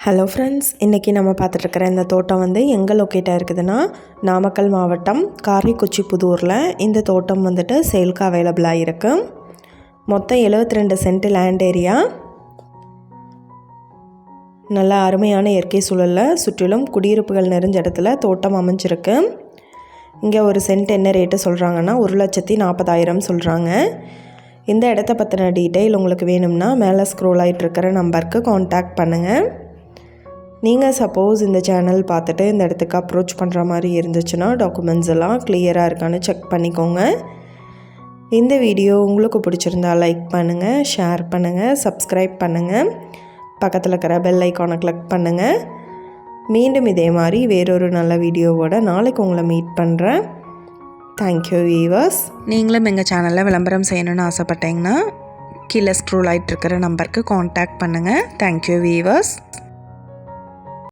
Hello friends இன்றைக்கி நம்ம பார்த்துட்ருக்கிற இந்த தோட்டம் வந்து எங்கே லொக்கேட்டாக இருக்குதுன்னா நாமக்கல் மாவட்டம் காரைக்குச்சி புதூரில் இந்த தோட்டம் வந்துட்டு சேல்க்கு அவைலபிளாக இருக்குது மொத்தம் 72 ரெண்டு சென்ட் லேண்ட் ஏரியா நல்ல அருமையான இயற்கை சூழலில் சுற்றிலும் குடியிருப்புகள் நிறைஞ்ச இடத்துல தோட்டம் அமைஞ்சிருக்கு. இங்கே ஒரு சென்ட் என்ன ரேட்டு சொல்கிறாங்கன்னா ஒரு லட்சத்தி நாற்பதாயிரம் சொல்கிறாங்க இந்த இடத்த பற்றின டீட்டெயில் உங்களுக்கு வேணும்னா மேலே ஸ்க்ரோல் ஆகிட்டு இருக்கிற நம்பருக்கு காண்டாக்ட் பண்ணுங்கள் நீங்கள் சப்போஸ் இந்த சேனல் பார்த்துட்டு இந்த இடத்துக்கு அப்ரோச் பண்ணுற மாதிரி இருந்துச்சுன்னா டாக்குமெண்ட்ஸ் எல்லாம் கிளியராக இருக்கான்னு செக் பண்ணிக்கோங்க. இந்த வீடியோ உங்களுக்கு பிடிச்சிருந்தா லைக் பண்ணுங்கள் ஷேர் பண்ணுங்கள் சப்ஸ்கிரைப் பண்ணுங்கள் பக்கத்தில் இருக்கிற பெல் ஐக்கானை கிளிக் பண்ணுங்கள் மீண்டும் இதே மாதிரி வேறொரு நல்ல வீடியோவோட நாளைக்கு உங்களை மீட் பண்ணுறேன் தேங்க்யூ வீவர்ஸ் நீங்களும் எங்கள் சேனலில் விளம்பரம் செய்யணும்னு ஆசைப்பட்டீங்கன்னா கீழே ஸ்க்ரூல் ஆகிட்டு இருக்கிற நம்பருக்கு காண்டாக்ட் பண்ணுங்கள் தேங்க்யூ வீவர்ஸ்